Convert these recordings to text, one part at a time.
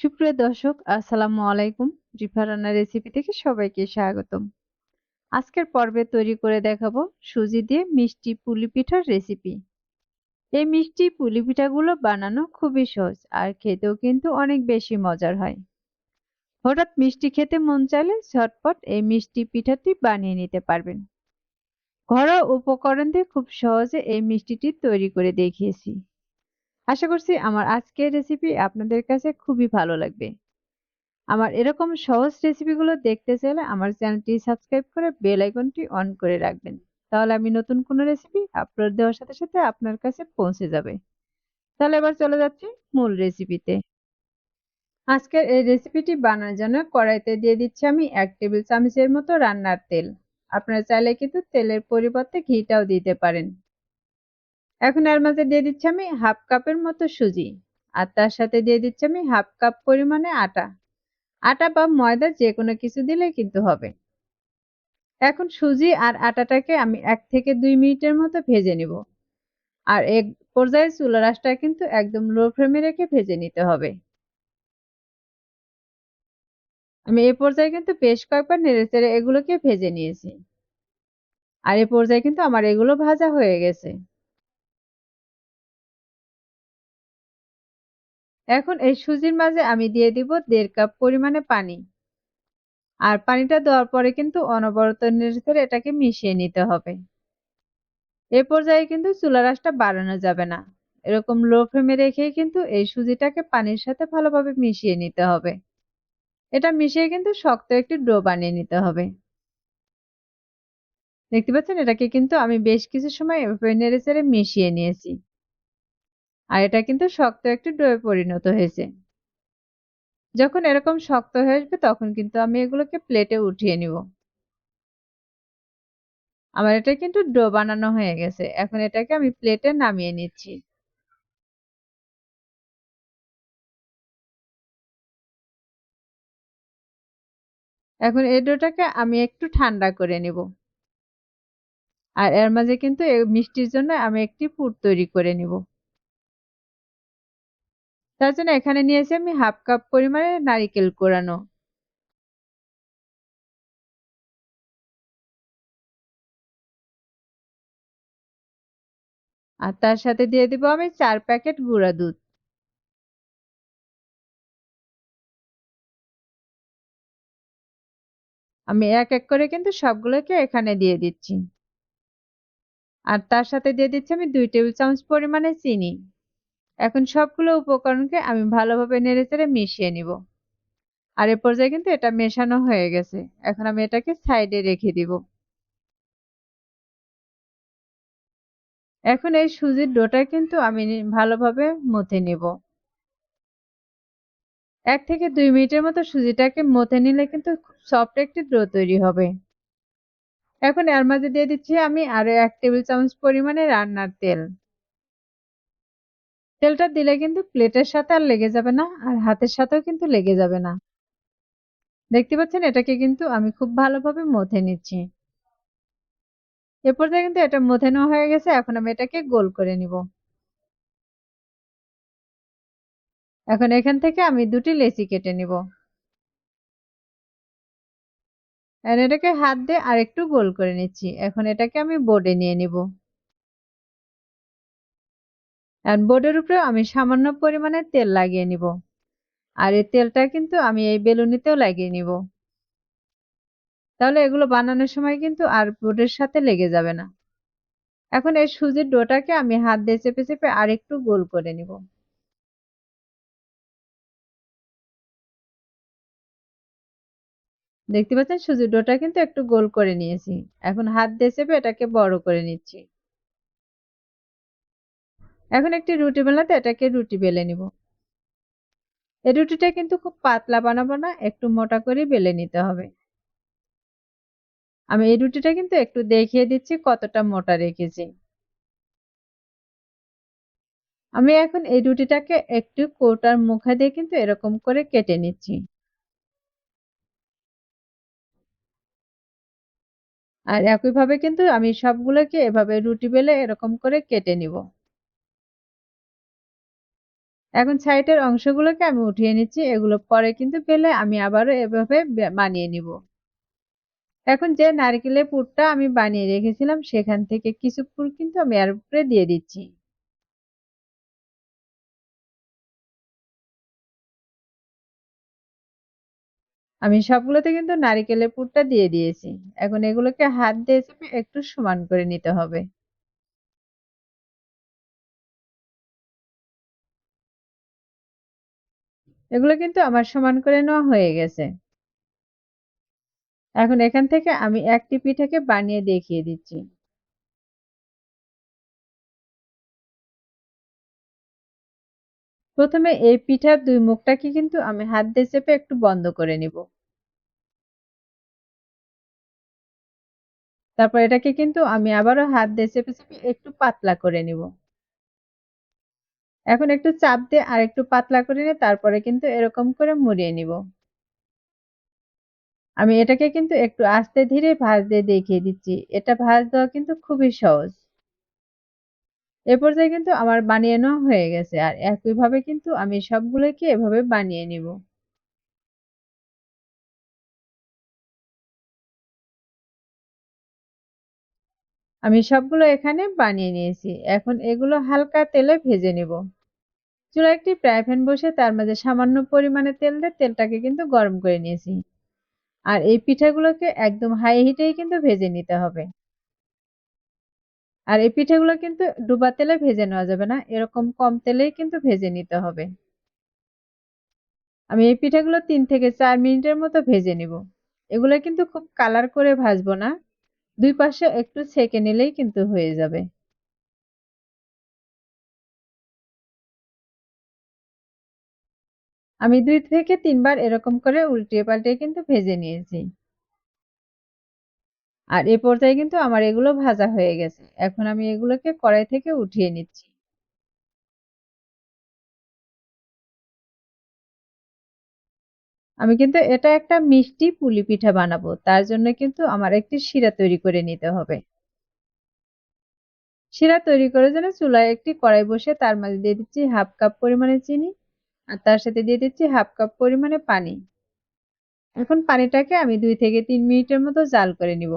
সুপ্রিয় দর্শক, আসসালামু আলাইকুম। রিফা রান্না রেসিপি থেকে সবাইকে স্বাগতম। আজকের পর্বে তৈরি করে দেখাবো সুজি দিয়ে মিষ্টি পুলি পিঠার রেসিপি এই মিষ্টি পুলি পিঠাগুলো বানানো খুবই সহজ আর খেতেও কিন্তু অনেক বেশি মজার হয়। হঠাৎ মিষ্টি খেতে মন চাইলে ঝটপট এই মিষ্টি পিঠাটি বানিয়ে নিতে পারবেন। ঘরোয়া উপকরণ দিয়ে খুব সহজে এই মিষ্টিটি তৈরি করে দেখিয়েছি। আশা করছি আমার আজকের রেসিপি আপনাদের কাছে খুবই ভালো লাগবে। আমার এরকম সহজ রেসিপিগুলো দেখতে চাইলে আমার চ্যানেলটি সাবস্ক্রাইব করে বেল আইকনটি অন করে রাখবেন। তাহলে আমি নতুন কোনো রেসিপি আপলোড দেওয়ার সাথে সাথে আপনার কাছে পৌঁছে যাবে। তাহলে এবার চলে যাচ্ছি মূল রেসিপিতে আজকের এই রেসিপিটি বানানোর জন্য কড়াইতে দিয়ে দিচ্ছি আমি এক টেবিল চামচের মতো রান্নার তেল। আপনারা চাইলে কিন্তু তেলের পরিবর্তে ঘিটাও দিতে পারেন। এখন এর মাঝে দিয়ে দিচ্ছি আমি হাফ কাপের মতো সুজি আর তার সাথে দিয়ে দিচ্ছি আমি হাফ কাপ পরিমাণে আটা। আটা বা ময়দা যে কোনো কিছু দিলে কিন্তু হবে। এখন সুজি আর আটাটাকে আমি এক থেকে দুই মিনিটের মতো ভেজে নিব। আর এক পর্যায়ে চুলা রাসটা কিন্তু একদম লো ফ্লেমে রেখে ভেজে নিতে হবে। আমি এ পর্যায়ে কিন্তু বেশ কয়েকবার নেড়ে চেড়ে এগুলোকে ভেজে নিয়েছি। আর এ পর্যায়ে কিন্তু আমার এগুলো ভাজা হয়ে গেছে। এখন এই সুজির মাঝে আমি দিয়ে দিব দেড় কাপ পরিমাণে পানি। আর পানিটা দেওয়ার পরে কিন্তু অনবরত নেড়ে এটাকে মিশিয়ে নিতে হবে। এ পর্যায়ে কিন্তু চুলা রাসটা বাড়ানো যাবে না। এরকম লো ফ্লেমে রেখেই কিন্তু এই সুজিটাকে পানির সাথে ভালোভাবে মিশিয়ে নিতে হবে। এটা মিশিয়ে কিন্তু শক্ত একটি ডো বানিয়ে নিতে হবে। দেখতে পাচ্ছেন? এটাকে কিন্তু আমি বেশ কিছু সময় এভাবে নেড়ে চেড়ে মিশিয়ে নিয়েছি। আর এটা কিন্তু শক্ত একটি ডোয়ে পরিণত হয়েছে। যখন এরকম শক্ত হয়ে আসবে, তখন কিন্তু আমি এগুলোকে প্লেটে উঠিয়ে নিব। আমার এটা কিন্তু ডো বানানো হয়ে গেছে। এখন এটাকে আমি প্লেটে নামিয়ে নিচ্ছি। এখন এই ডোটাকে আমি একটু ঠান্ডা করে নিব। আর এর মাঝে কিন্তু মিষ্টির জন্য আমি একটি পুর তৈরি করে নিব। তার জন্য এখানে নিয়েছি আমি হাফ কাপ পরিমাণে নারিকেল কোরানো। আর তার সাথে দিয়ে দিব আমি চার প্যাকেট গুঁড়া দুধ। আমি এক এক করে কিন্তু সবগুলোকে এখানে দিয়ে দিচ্ছি। আর তার সাথে দিয়ে দিচ্ছি আমি দুই টেবিল চামচ পরিমাণে চিনি। এখন সবগুলো উপকরণকে আমি ভালোভাবে নেড়েচেড়ে মিশিয়ে নিব। আর এ পর্যায়ে কিন্তু এটা মেশানো হয়ে গেছে। এখন আমি এটাকে সাইডে রেখে দিব। এখন এই সুজির ডোটা কিন্তু আমি ভালোভাবে মথে নিব। এক থেকে দুই মিনিটের মতো সুজিটাকে মথে নিলে কিন্তু সফট একটি ডো তৈরি হবে। এখন এর মাঝে দিয়ে দিচ্ছি আমি আরও এক টেবিল চামচ পরিমাণে রান্নার তেল। তেলটা দিলে কিন্তু প্লেটের সাথে আর লেগে যাবে না, আর হাতের সাথেও কিন্তু লেগে যাবে না। দেখতে পাচ্ছেন? এটাকে কিন্তু আমি খুব ভালোভাবে মথে নিচ্ছি। এ পর্যায়ে কিন্তু এটা মথে নেওয়া হয়ে গেছে, এখন আমি এটাকে গোল করে নিব। এখন এখান থেকে আমি দুটি লেচি কেটে নিব। এটাকে হাত দিয়ে আরেকটু গোল করে নিচ্ছি। এখন এটাকে আমি বোর্ডে নিয়ে নিব। বোর্ডের উপরে আমি সামান্য পরিমাণে তেল লাগিয়ে নিব। আর এই তেলটা কিন্তু আমি এই বেলুনিতেও লাগিয়ে নিব। তাহলে এগুলো বানানোর সময় কিন্তু আর বোর্ডের সাথে লেগে যাবে না। এখন এই সুজির ডোটাকে আমি হাত দিয়ে চেপে চেপে আর একটু গোল করে নিব। দেখতে পাচ্ছেন? সুজির ডোটা কিন্তু একটু গোল করে নিয়েছি। এখন হাত দিয়ে চেপে এটাকে বড় করে নিচ্ছি। এখন একটি রুটি বেলাতে এটাকে রুটি বেলে নিব। এই রুটিটা কিন্তু খুব পাতলা বানাবো না, একটু মোটা করে বেলে নিতে হবে। আমি এই রুটিটা কিন্তু একটু দেখিয়ে দিচ্ছি কতটা মোটা রেখেছি। আমি এখন এই রুটিটাকে একটু কোটার মুখা দিয়ে কিন্তু এরকম করে কেটে নিচ্ছি। আর একইভাবে কিন্তু আমি সবগুলোকে এভাবে রুটি বেলে এরকম করে কেটে নিব। এখন সাইডের অংশগুলোকে আমি উঠিয়ে নিচ্ছি, এগুলো পরে কিন্তু পেলে আমি আবারও এভাবে বানিয়ে নিব। এখন যে নারকেলের পুরটা আমি বানিয়ে রেখেছিলাম, সেখান থেকে কিছু পুর কিন্তু আমি এর উপরে দিয়ে দিচ্ছি। আমি সবগুলোতে কিন্তু নারিকেলের পুরটা দিয়ে দিয়েছি। এখন এগুলোকে হাত দিয়ে চেপে একটু সমান করে নিতে হবে। এগুলো কিন্তু আমার সমান করে নেওয়া হয়ে গেছে। এখন এখান থেকে আমি একটি পিঠাকে বানিয়ে দেখিয়ে দিচ্ছি। প্রথমে এই পিঠার দুই মুখটাকে কিন্তু আমি হাত দিয়ে চেপে একটু বন্ধ করে নিব। তারপর এটাকে কিন্তু আমি আবারও হাত দিয়ে চেপে চেপে একটু পাতলা করে নিব। এখন একটু চাপ দিয়ে আর একটু পাতলা করে নিয়ে তারপরে কিন্তু এরকম করে মুড়িয়ে নিব। আমি এটাকে কিন্তু একটু আস্তে ধীরে ভাজ দিয়ে দেখিয়ে দিচ্ছি। এটা ভাজ দেওয়া কিন্তু খুবই সহজ। এ পর্যায়ে কিন্তু আমার বানিয়ে নেওয়া হয়ে গেছে। আর একইভাবে কিন্তু আমি সবগুলোকে এভাবে বানিয়ে নিব। আমি সবগুলো এখানে বানিয়ে নিয়েছি। এখন এগুলো হালকা তেলে ভেজে নেব। চুলা একটি প্যান বসে তার মাঝে সামান্য পরিমাণে তেল দিয়ে তেলটাকে কিন্তু গরম করে নিয়েছি। আর এই পিঠাগুলোকে একদম হাই হিটেই কিন্তু ভেজে নিতে হবে। আর এই পিঠাগুলো কিন্তু ডুবা তেলে ভেজে নেওয়া যাবে না, এরকম কম তেলেই কিন্তু ভেজে নিতে হবে। আমি এই পিঠাগুলো তিন থেকে চার মিনিটের মতো ভেজে নিব। এগুলো কিন্তু খুব কালার করে ভাজবো না। দুই পাশে একটু ছেঁকে নিলেই কিন্তু হয়ে যাবে। আমি দুই থেকে তিনবার এরকম করে উল্টিয়ে পাল্টে কিন্তু ভেজে নিয়েছি। আর এ পর্যায়ে কিন্তু আমার এগুলো ভাজা হয়ে গেছে। এখন আমি এগুলোকে কড়াই থেকে উঠিয়ে নিচ্ছি। আমি কিন্তু এটা একটা মিষ্টি পুলি পিঠা বানাবো। তার জন্য কিন্তু আমার একটি শিরা তৈরি করে নিতে হবে। শিরা তৈরি করার জন্য চুলায় একটি কড়াই বসে তার মাঝে দিয়ে দিচ্ছি হাফ কাপ পরিমাণে চিনি আর তার সাথে দিয়ে দিচ্ছি হাফ কাপ পরিমাণে পানি। এখন পানিটাকে আমি দুই থেকে তিন মিনিটের মতো জাল করে নিব।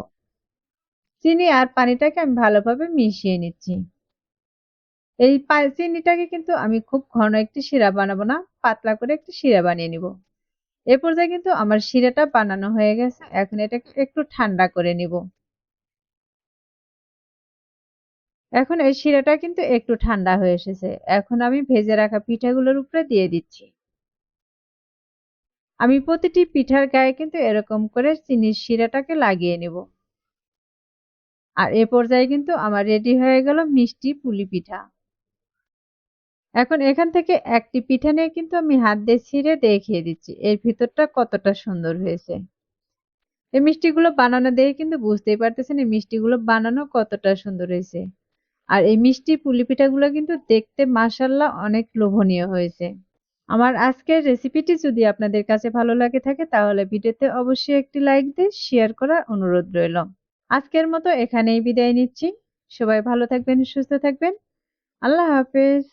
চিনি আর পানিটাকে আমি ভালোভাবে মিশিয়ে নিচ্ছি। এই চিনিটাকে কিন্তু আমি খুব ঘন একটি শিরা বানাবো না, পাতলা করে একটি শিরা বানিয়ে নিব। এ পর্যায়ে কিন্তু আমার শিরাটা বানানো হয়ে গেছে। এখন এটাকে একটু ঠান্ডা করে নিব। এখন এই শিরাটা কিন্তু একটু ঠান্ডা হয়ে এসেছে। এখন আমি ভেজে রাখা পিঠাগুলোর উপরে দিয়ে দিচ্ছি। আমি প্রতিটি পিঠার গায়ে কিন্তু এরকম করে চিনির শিরাটাকে লাগিয়ে নেব। আর এ পর্যায়ে কিন্তু আমার রেডি হয়ে গেল মিষ্টি পুলি পিঠা। এখন এখান থেকে একটি পিঠা নিয়ে কিন্তু আমি হাত দিয়ে ছিঁড়ে দেখিয়ে দিচ্ছি। এর ভিতরটা কতটা সুন্দর হয়েছে। এই মিষ্টিগুলো বানানো দেখে কিন্তু বুঝতেই পারতেছেন এই মিষ্টিগুলো বানানো কতটা সুন্দর হয়েছে। আর এই মিষ্টি পুলি পিঠাগুলো কিন্তু দেখতে মাসাল্লাহ অনেক লোভনীয় হয়েছে। আমার আজকের রেসিপিটি যদি আপনাদের কাছে ভালো লাগে থাকে তাহলে ভিডিওতে অবশ্যই একটি লাইক দিয়ে শেয়ার করার অনুরোধ রইল। আজকের মতো এখানেই বিদায় নিচ্ছি। সবাই ভালো থাকবেন, সুস্থ থাকবেন। আল্লাহ হাফেজ।